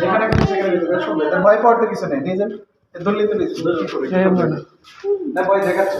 যেখানে খুশি ভয় পাওয়ার তো কিছু নেই। নিজের দলিত নিজে না ভয় দেখাচ্ছ।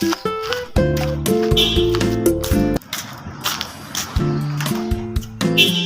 Thank you.